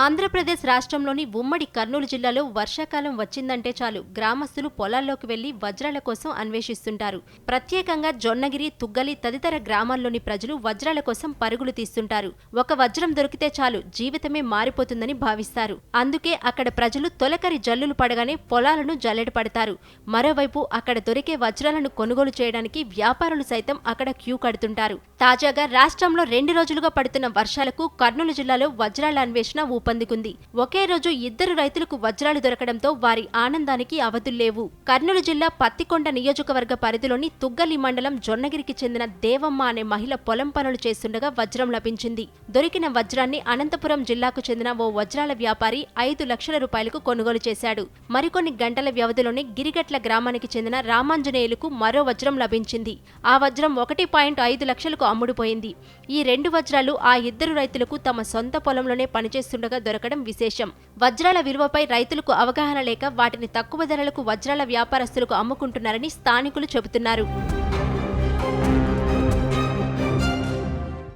ఆంధ్రప్రదేశ్ రాష్ట్రంలోని ఉమ్మడి కర్నూలు జిల్లాలో వర్షాకాలం వచ్చిందంటే చాలు. గ్రామస్తులు పొలాల్లోకి వెళ్ళి వజ్రాల కోసం అన్వేషిస్తుంటారు. ప్రత్యేకంగా జొన్నగిరి తుగ్గలి తదితర గ్రామాల్లోని ప్రజలు వజ్రాల కోసం పరుగులు తీస్తుంటారు. ఒక వజ్రం దొరికితే చాలు జీవితమే మారిపోతుందని భావిస్తారు. అందుకే అక్కడ ప్రజలు తొలకరి జల్లులు పడగానే పొలాలను జల్లెడ పడతారు. మరోవైపు అక్కడ దొరికే వజ్రాలను కొనుగోలు చేయడానికి వ్యాపారులు సైతం అక్కడ క్యూ కడుతుంటారు. తాజాగా రాష్ట్రంలో రెండు రోజులుగా పడుతున్న వర్షాలకు కర్నూలు జిల్లాలో వజ్రాల అన్వేషణ ఊపందుకుంది ఒకే రోజు ఇద్దరు రైతులకు వజ్రాలు దొరకడంతో వారి ఆనందానికి అవధుల్లేవు. కర్నూలు జిల్లా పత్తికొండ నియోజకవర్గ పరిధిలోని తుగ్గలి మండలం జొన్నగిరికి చెందిన దేవమ్మ అనే మహిళ పొలం పనులు చేస్తుండగా వజ్రం లభించింది. దొరికిన వజ్రాన్ని అనంతపురం జిల్లాకు చెందిన ఓ వజ్రాల వ్యాపారి ఐదు లక్షల రూపాయలకు కొనుగోలు చేశాడు. మరికొన్ని గంటల వ్యవధిలోనే గిరిగట్ల గ్రామానికి చెందిన రామాంజనేయులకు మరో వజ్రం లభించింది. ఆ వజ్రం ఒకటి పాయింట్ ఐదు లక్షలకు అమ్ముడుపోయింది. ఈ రెండు వజ్రాలు ఆ ఇద్దరు రైతులకు తమ సొంత పొలంలోనే పనిచేస్తుండగా దొరకడం విశేషం. వజ్రాల విలువపై రైతులకు అవగాహన లేక వాటిని తక్కువ ధరలకు వజ్రాల వ్యాపారస్తులకు అమ్ముకుంటున్నారని స్థానికులు చెబుతున్నారు.